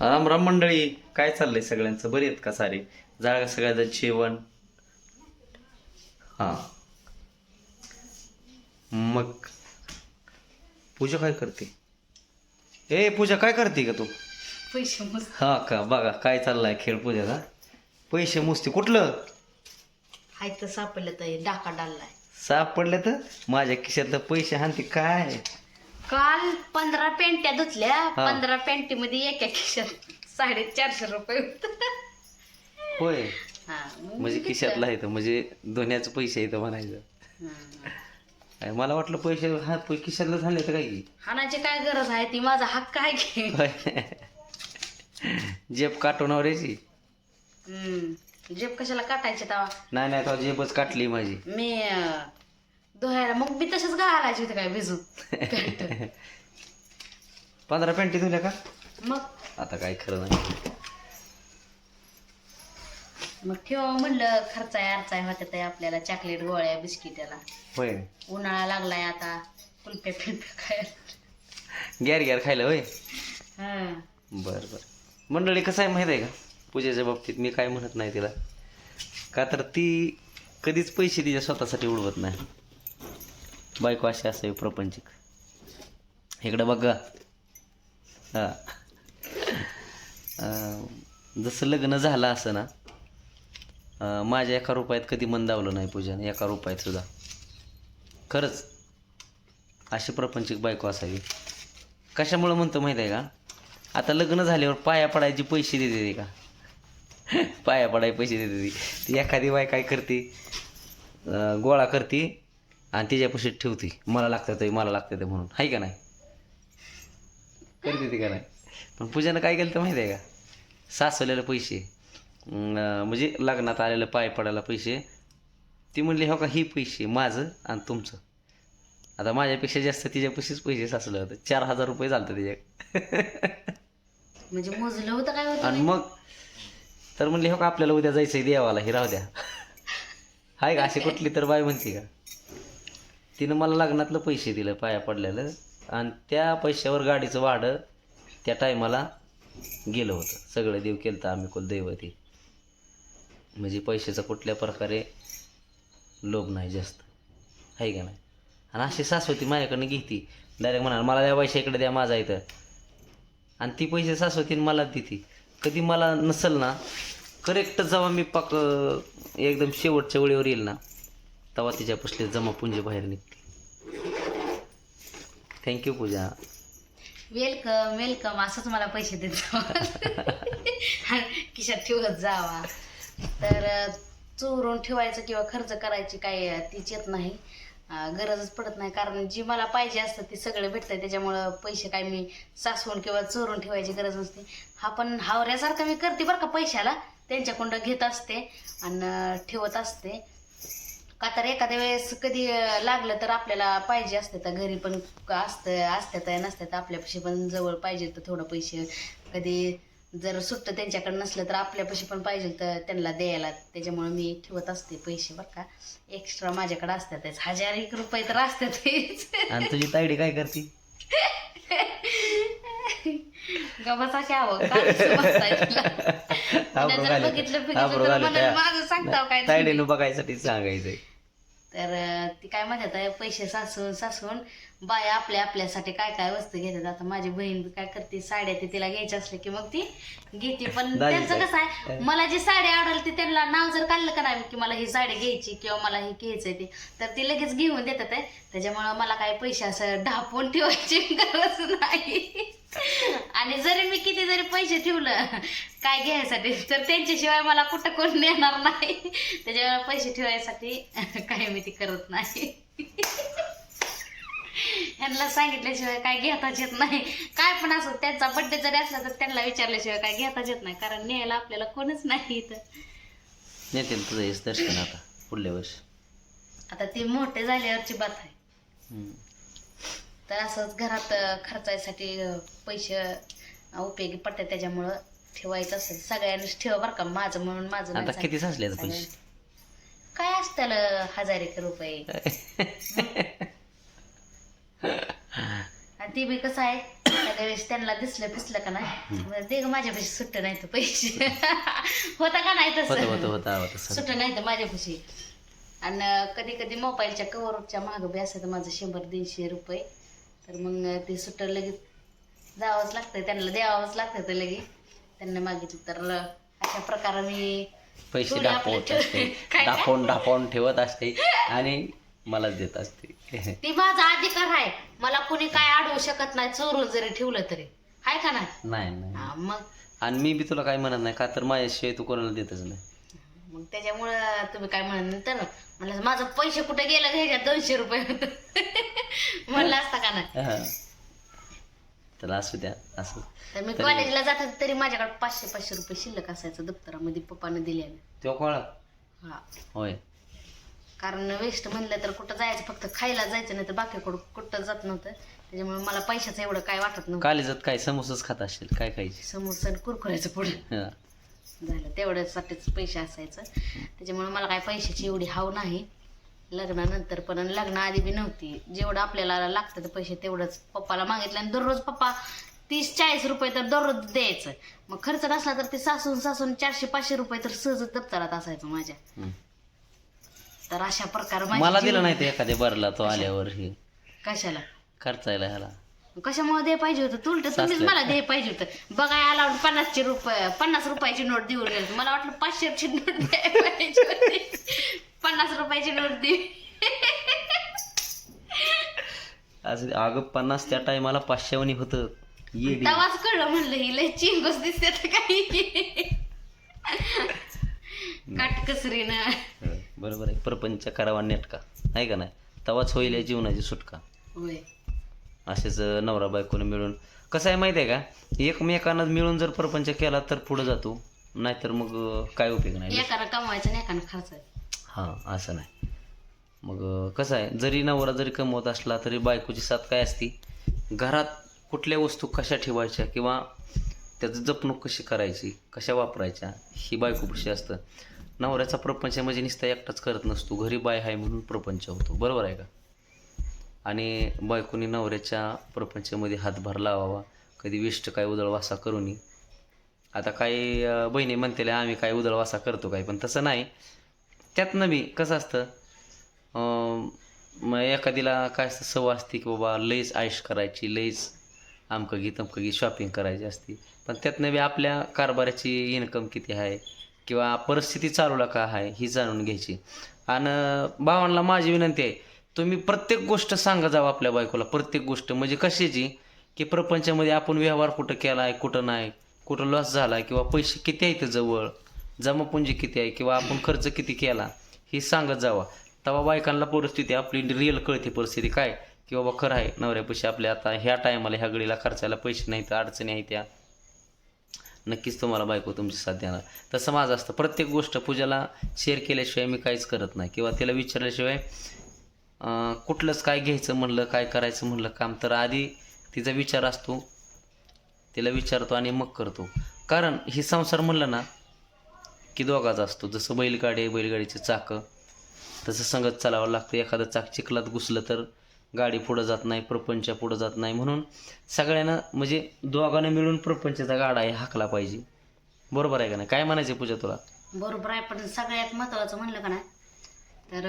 राम राम मंडळी काय चाललंय सगळ्यांचं? बरी आहेत का सारे? जागा सगळ्याचं जेवण? हा. मग पूजा काय करते? ए पूजा काय करते का तू? पैसे मस्त हा का? बघा काय चाललाय खेळ पूजाचा? पैसे मुस्ती कुठलं? हाय तर सापडलं तर डाका डाललाय. सापडले तर? माझ्या खिशातलं पैसे हानते काय? काल पंधरा पेंट्या धुतल्या. पंधरा पेंटी मध्ये एका खिशात साडेचारशे रुपये होत. होय. हा, म्हणजे. खिशातलं आहे तर म्हणजे धोण्याचं पैसे येतं म्हणायचं. मला वाटलं पैसे हा पै खिशातलं झाले तर काय की हाणाची काय गरज आहे? ती माझा हक्क आहे की. जेब काटून यायची हम्म. जेब कशाला काटायचे तेव्हा? नाही नाही तो जेबच काटली माझी. मी धुवायला. मग मी तसंच घालायचे होते काय भिजून. पॅन्ट. पंधरा पॅन्टी धुल्या का? मग? आता काय खरं नाही. मग ठेवा म्हणलं खर्चाय अरचाय होत्या ते आपल्याला चॉकलेट गोळ्या बिस्किटाला होय. उन्हाळा लागलाय आता कुल्प्या फिल्प्या खायला. गॅर गॅर खायला होय? हा. बर बर. मंडळी कसं आहे माहीत आहे का? पूजेच्या बाबतीत मी काय म्हणत नाही तिला. का तर ती कधीच पैसे तिच्या स्वतःसाठी उडवत नाही. बायको अशी असावी प्रपंचिक. इकडं बघा. हां. जसं लग्न झालं असं ना माझ्या एका रुपयात कधी मन धावलं नाही पूजन एका रुपयात सुद्धा. खरंच अशी प्रपंचिक बायको असावी. कशामुळं म्हणतो माहीत आहे का? आता लग्न झाल्यावर पाया पडायचे पैसे देते ती का? पाया पडाय पैसे देते ती. एखादी बाय काय करते? गोळा करते. आणि तिच्यापाशी ठेवते. मला लागतं ते मला लागतं ते म्हणून. आहे का नाही? करते ती का नाही? पण पूजानं काय केलं तर माहिती आहे का? सासवलेले पैसे. म्हणजे लग्नात आलेलं पाय पडायला पैसे. ती म्हणली हो का ही पैसे माझं आणि तुमचं. आता माझ्यापेक्षा जास्त तिच्यापाशीच पैसे साचले होते. चार हजार रुपये झालते तिच्या म्हणजे मोजलं होतं काय होतं आणि मग तर म्हणले हो का आपल्याला उद्या जायचंय देवाला हे राहू द्या. हाय का? अशी कुठली तर बाय म्हणते का? तिनं मला लग्नातलं पैसे दिलं पाया पडलेलं. आणि त्या पैशावर गाडीचं भाडं त्या टायमाला गेलं होतं. सगळं देव केलं तर आम्ही कुलदैवती. म्हणजे पैशाचा कुठल्या प्रकारे लोभ नाही जास्त. आहे का नाही? आणि अशी सासवती माझ्याकडनं घेती. डायरेक्ट म्हणाल मला द्या पैसे इकडे द्या माझा इथं. आणि ती पैसे सासवतीनं मला देते. कधी मला नसल ना करेक्ट जेव्हा मी पाक एकदम शेवटच्या वेळेवर येईल ना तेव्हा तिच्या पसले जमा पुंजे बाहेर निघते. थँक्यू पूजा. वेलकम वेलकम असंच मला पैसे देत. जावा. खिशात ठेवत जावा. तर चोरून ठेवायचं किंवा खर्च करायची काय तीच येत नाही. गरजच पडत नाही. कारण जी मला पाहिजे असतं ते सगळं भेटतंय. त्याच्यामुळं पैसे काय मी साचवून किंवा चोरून ठेवायची गरज नसते. हा पण हावऱ्यासारखं मी करते बरं का पैशाला. त्यांच्याकडं घेत असते आणि ठेवत असते. का तर एखाद्या वेळेस कधी लागलं तर आपल्याला पाहिजे असते तर घरी पण असतं असतात नसतात आपल्यापाशी पण जवळ पाहिजे तर थोडं पैसे. कधी जर सुट्ट त्यांच्याकडे नसलं तर आपल्यापाशी पण पाहिजे तर त्यांना द्यायला. त्याच्यामुळे मी ठेवत असते पैसे बरं का. एक्स्ट्रा माझ्याकडे असतातच हजार एक रुपये तर असतातच आणि तुझी तायडी काय करते? गबाचा बघितलं बघितलं तर. मला माझं सांगताव काय त्या तायडीनं बघायसाठी सांगायचंय. तर ती काय म्हणतात आहे, पैसे सासून सासून बाया आपल्या आपल्यासाठी काय काय वस्तू घेतात. आता माझी बहीण काय करते साड्या ते तिला घ्यायच्या असल्या की मग ती घेते. पण त्यांचं? कसं आहे मला जी साडी आवडेल ती त्यांना नाव जर काढलं का नाही की मला ही साडी घ्यायची किंवा मला हे घ्यायचंय ते तर ती लगेच घेऊन देतात आहे. त्याच्यामुळं मला काय पैसे असं ढापून ठेवायची गरज नाही. आणि जरी मी किती जरी पैसे ठेवलं काय घ्यायसाठी तर त्यांच्याशिवाय मला कुठं कोण नेणार नाही. त्याच्यामुळे पैसे ठेवायसाठी काय मी ती करत नाही. ह्यांना सांगितल्याशिवाय काय घेताच येत नाही. काय पण असं त्यांचा बड्डे जरी असला तर त्यांना विचारल्याशिवाय काय घेताच येत नाही कारण न्यायला आपल्याला कोणच नाही इथं. नेतील तुझं हेच दर्शन आता पुढल्या वर्षी. आता ती मोठे झाल्यावरची बात आहे. तर असंच घरात खर्चायसाठी पैसे उपयोगी पडतात. त्याच्यामुळं ठेवायचं असेल. सगळ्यांनीच ठेवा बरं का. माझं म्हणून माझं आता. किती साचले पैसे सगळ्यांनी. काय असतं हजार एक रुपये? आणि ती बी कसं आहे एखाद्या वेळेस त्यांना दिसलं फिसलं का नाही दे ग माझ्यापाशी सुट्ट नाही तर पैसे. होता का नाही होतं होतं तसं होतं सुट्ट नाही तर माझ्यापाशी. आणि कधी कधी मोबाईलच्या कवरच्या मागं बी असायचं माझं शंभर दीडशे रुपये. तर मग ते सुट्ट लगेच जावंच लागतंय. त्यांना द्यावंच लागतं ते लगेच. त्यांना मागितलं तर अशा प्रकारे मी पैसे दाखवत असते? दाखवून दाखवून ठेवत असते आणि मलाच देत असते. ती माझा अधिकार आहे. मला कुणी काय अडवू शकत नाही चोरून जरी ठेवलं तरी. हाय का नाही? नाही मग? आणि मी बी तुला काय म्हणत नाही का तर माझ्याशिवाय तू कोणाला देतच नाही. मग त्याच्यामुळं तुम्ही काय म्हणत नंतर ना. म्हणलं माझं पैसे कुठे गेलं ह्याच्यात दोनशे रुपये? होत म्हणलं असता का नाही? हा. तर असू द्या असं. तर मी कॉलेजला जात होते तरी माझ्याकडे पाचशे पाचशे रुपये शिल्लक असायचं दप्तरामध्ये पप्पाने दिलेलं. तो कोळा हा. होय. कारण वेस्ट म्हणलं तर कुठं जायचं फक्त खायला जायचं नाही तर बाकीकडं कुठं जात नव्हतं. त्याच्यामुळे मला पैशाचं एवढं काय वाटत नव्हतं. कालेजात काय समोसच खात असतील काय खायची? समोरचं कुरकुऱ्याचं पुढे हा. झालं. तेवढ्यासाठीच पैसे असायचं. त्याच्यामुळे मला काय पैशाची एवढी हाव नाही. लग्नानंतर पण आणि लग्नाआधी बी नव्हती. जेवढं आपल्याला लागतं ते पैसे तेवढंच पप्पाला मागितलं आणि दररोज पप्पा तीस चाळीस रुपये तर दररोज द्यायचं. मग खर्च नसला तर ते सासून सासून चारशे पाचशे रुपये तर सहज दप्तरात असायचं माझ्या. तर अशा प्रकारे मला दिलं नाही ते एखाद्या बरला तो आल्यावर हे. कशाला? खर्चायला ह्याला. कशामुळे दे पाहिजे होतं? तू उलट तुम्हीच. मला दे पाहिजे होतं. बघाय आला म्हणून पन्नासचे रुपये पन्नास रुपयाची नोट देऊन गेलं. मला वाटलं पाचशेची नोट द्यायला पाहिजे होती. पन्नास रुपयाची नोट दे. असं अगं पन्नास त्या टायमाला पाचशेवणी होतं. येडी तेव्हाच कळलं म्हणलं ही लय चिंगस दिसते तर काही. काटकसरीनं हो, बरोबर आहे. प्रपंच करावा नेटका. आहे का नाही? तवाच होईल या जीवनाची सुटका. होय. असेच नवरा बायकोनं मिळून. कसं आहे माहिती आहे का? एकमेकांना मिळून जर प्रपंच केला तर पुढे जातो. नाहीतर मग काय उपयोग नाही. कमवायचं एकानं खर्च हां असं नाही. मग कसं आहे? जरी नवरा जरी कमवत असला तरी बायकोची साथ काय असती? घरात कुठल्या वस्तू कशा ठेवायच्या किंवा त्याचं जपणूक कशी करायची कशा वापरायच्या ही बायकोपाशी असतं. नवऱ्याचा प्रपंच म्हणजे नुसता एकटाच करत नसतो. घरी बाय आहे म्हणून प्रपंच होतो. बरोबर आहे का? आणि बायकोनी नवऱ्याच्या प्रपंचामध्ये हातभार लावावा. कधी विष्ट काय उदळवासा करू नये आता काही बहिणी म्हणतील आम्ही काय उदळवासा करतो काय? पण तसं नाही. त्यातनं मी कसं असतं मग एखादीला काय असतं सवय असते की बाबा लईच आयुष करायची लईच आमकं घे तमकं घे शॉपिंग करायची असते. पण त्यातनं बी आपल्या कारभाराची इन्कम किती आहे किंवा परिस्थिती चालूला का आहे ही जाणून घ्यायची. आणि भावांना माझी विनंती आहे तुम्ही प्रत्येक गोष्ट सांगा जावं आपल्या बायकोला प्रत्येक गोष्ट. म्हणजे कशाची की प्रपंचामध्ये आपण व्यवहार कुठं केला आहे कुठं नाही कुठं लॉस झाला किंवा पैसे किती आहेत जवळ जमापुंजी किती आहे किंवा आपण खर्च किती केला हे सांगत जावा. तेव्हा बायकांना परिस्थिती आपली रिअल कळते परिस्थिती काय? की बाबा खरं आहे नवऱ्यापाशी आपल्या आता ह्या टायमाला ह्या घडीला खर्चायला पैसे नाहीत अडचणी आहेत त्या. नक्कीच तुम्हाला बायको तुमची साथ देणार. तसं माझं असतं. प्रत्येक गोष्ट पूजाला शेअर केल्याशिवाय मी काहीच करत नाही. किंवा तिला विचारल्याशिवाय कुठलंच काय घ्यायचं म्हणलं काय करायचं म्हणलं काम तर आधी तिचा विचार असतो. तिला विचारतो आणि मग करतो. कारण ही संसार म्हणलं ना की दोघाचा असतो. जसं बैलगाडी आहे बैलगाडीचं चाकं. तसं संगत चालावं लागतं. एखादं चाक चिखलात घुसलं तर गाडी पुढं जात नाही प्रपंच पुढं जात नाही. म्हणून सगळ्यांना म्हणजे दोघांना मिळून प्रपंचाचा गाडा आहे हाकला पाहिजे. बरोबर आहे का नाही? काय म्हणायचं पूजा तुला? बरोबर आहे पण सगळ्यात महत्वाचं म्हणलं का नाही तर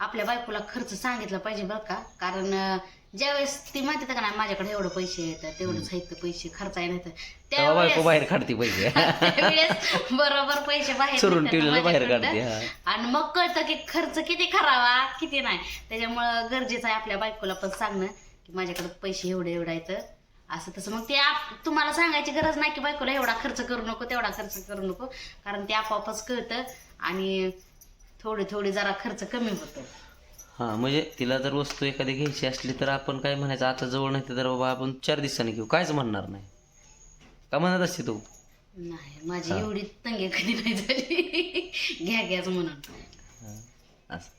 आपल्या बायकोला खर्च सांगितला पाहिजे बरं का? कारण ज्यावेळेस ती म्हणते का नाही माझ्याकडे एवढं पैसे येतात तेवढंच आहेत पैसे खर्च आहे नाही तर तेव्हा बायको बाहेर काढते त्यावेळेस बरोबर पैसे बाहेर चुरून निघतात ठेवलेलं बाहेर माझ्याकडनं. काढते हा. आणि मग कळतं की खर्च किती करावा किती नाही. त्याच्यामुळं गरजेचं आहे आपल्या बायकोला पण सांगणं की माझ्याकडे पैसे एवढे एवढे आहेत. असं तसं. मग ते आप तुम्हाला सांगायची गरज नाही की बायकोला एवढा खर्च करू नको तेवढा खर्च करू नको. कारण ते आपोआपच कळतं आणि थोडी थोडी जरा खर्च कमी होतो. हां म्हणजे तिला जर वस्तू एखादी घ्यायची असली तर आपण काय म्हणायचं आता जवळ नाही तर बाबा आपण चार दिवसांनी घेऊ. कायच म्हणणार नाही. का म्हणत असते तू? नाही माझी हा. एवढी तंगी कधी नाही झाली. घ्या घ्याच म्हणून. हां, असं.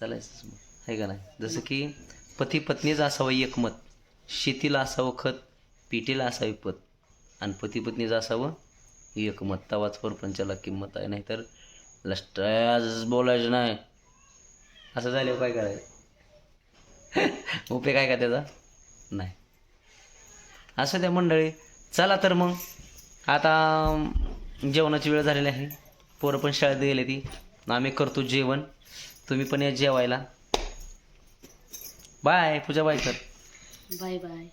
चालायचं मग. आहे का नाही? जसं की पती पत्नीच असावं एकमत शेतीला असावं खत पिटीला असावी पत. आणि पती पत्नीचं असावं एकमत तवाच परपंचाला किंमत आहे. नाहीतर लष्ट बोलायचं नाही. असं झालं काय करायचं? उपयोग काय का त्याचा? नाही. असं त्या मंडळी. चला तर मग. आता जेवणाची वेळ झालेली आहे. पोरं पण शाळेत गेले ती. आम्ही करतो जेवण. तुम्ही पण या जेवायला. Bye Pooja bye sir bye bye.